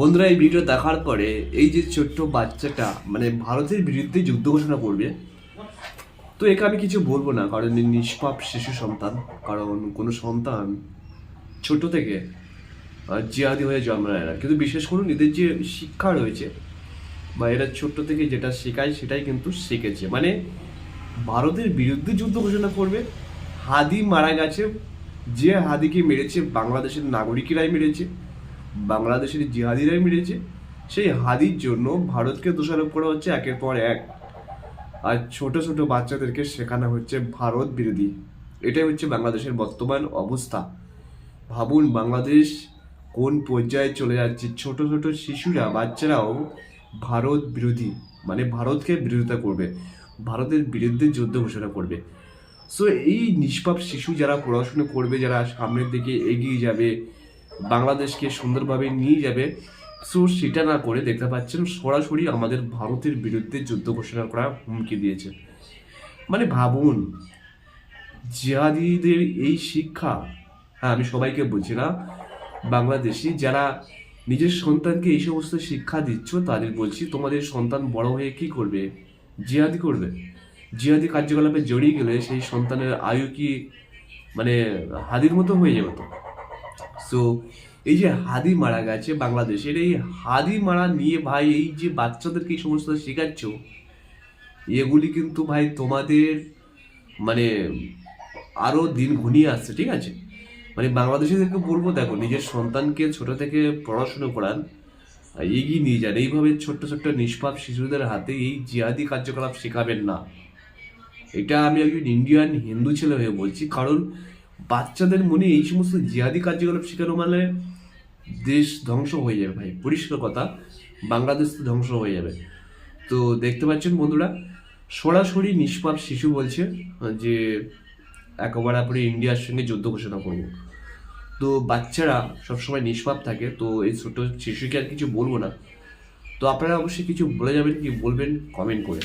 বন্ধুরা, এই ভিডিও দেখার পরে এই যে ছোট্ট বাচ্চাটা মানে ভারতের বিরুদ্ধে যুদ্ধ ঘোষণা করবে, তো একে আমি কিছু বলব না, কারণ নিষ্পাপ শিশু সন্তান, কারণ কোনো সন্তান ছোট থেকে জিয়াদি হয়ে জন্ম নেয় না। কিন্তু বিশেষ করুন এদের যে শিক্ষা রয়েছে, বা এরা ছোট্ট থেকে যেটা শেখায়, সেটাই কিন্তু শিখেছে। মানে ভারতের বিরুদ্ধে যুদ্ধ ঘোষণা করবে, হাদি মারা গেছে, যে হাদিকে মেরেছে, বাংলাদেশের নাগরিকেরাই মেরেছে বাংলাদেশের জিহাদিরাই মিলেছে। সেই হাদির জন্য ভারতকে দোষারোপ করা হচ্ছে একের পর এক। আর ছোট ছোট বাচ্চাদেরকে শেখানো হচ্ছে ভারত বিরোধী। এটাই হচ্ছে বাংলাদেশের বর্তমান অবস্থা। ভাবুন বাংলাদেশ কোন পর্যায়ে চলে যাচ্ছে। ছোট ছোট শিশুরা, বাচ্চারাও ভারত বিরোধী মানে ভারতকে বিরোধিতা করবে। ভারতের বিরুদ্ধে যুদ্ধ ঘোষণা করবে। সো এই নিষ্পাপ শিশু যারা পড়াশুনো করবে, যারা সামনের দিকে এগিয়ে যাবে বাংলাদেশকে সুন্দরভাবে নিয়ে যাবে। সো সেটা না করে দেখতে পাচ্ছেন সরাসরি আমাদের ভারতের বিরুদ্ধে যুদ্ধ ঘোষণা করা হুমকি দিয়েছে। মানে ভাবুন, জিহাদিদের এই শিক্ষা হ্যাঁ আমি সবাইকে বলছি না, বাংলাদেশি যারা নিজের সন্তানকে এই সমস্ত শিক্ষা দিচ্ছ, তাদের বলছি তোমাদের সন্তান বড় হয়ে কি করবে? জিহাদি করবে। জিহাদি কার্যকলাপে জড়িয়ে গেলে সেই সন্তানের আয়ু কি মানে হাদির মতো হয়ে যাবে তো? সো এই যে হাদি মারা গেছে বাংলাদেশের এই হাদি মারা নিয়ে ভাই এই যে বাচ্চাদেরকে এই সমস্ত শেখাচ্ছ, এগুলি কিন্তু ভাই তোমাদের মানে আরও দিন ঘনিয়ে আসছে, ঠিক আছে? মানে বাংলাদেশিদেরকে বলব দেখো, নিজের সন্তানকে ছোট থেকে পড়াশুনো করান এগিয়ে নিয়ে যান। এইভাবে ছোট্ট ছোট্ট নিষ্পাপ শিশুদের হাতে এই জিহাদি কার্যকলাপ শেখাবেন না। এটা আমি একজন ইন্ডিয়ান হিন্দু ছেলে হয়ে বলছি, কারণ বাচ্চাদের মনে এই সমস্ত জিহাদি কার্যকলাপ শেখানো মানে দেশ ধ্বংস হয়ে যাবে ভাই, পরিষ্কার কথা, বাংলাদেশ তো ধ্বংস হয়ে যাবে। তো দেখতে পাচ্ছেন বন্ধুরা, সরাসরি নিষ্পাপ শিশু বলছে যে একেবারে আপনি ইন্ডিয়ার সঙ্গে যুদ্ধ ঘোষণা করব। তো বাচ্চারা সবসময় নিষ্পাপ থাকে, তো এই ছোট শিশুকে আর কিছু বলব না। তো আপনারা অবশ্যই কিছু বলে যাবেন কি বলবেন কমেন্ট করে।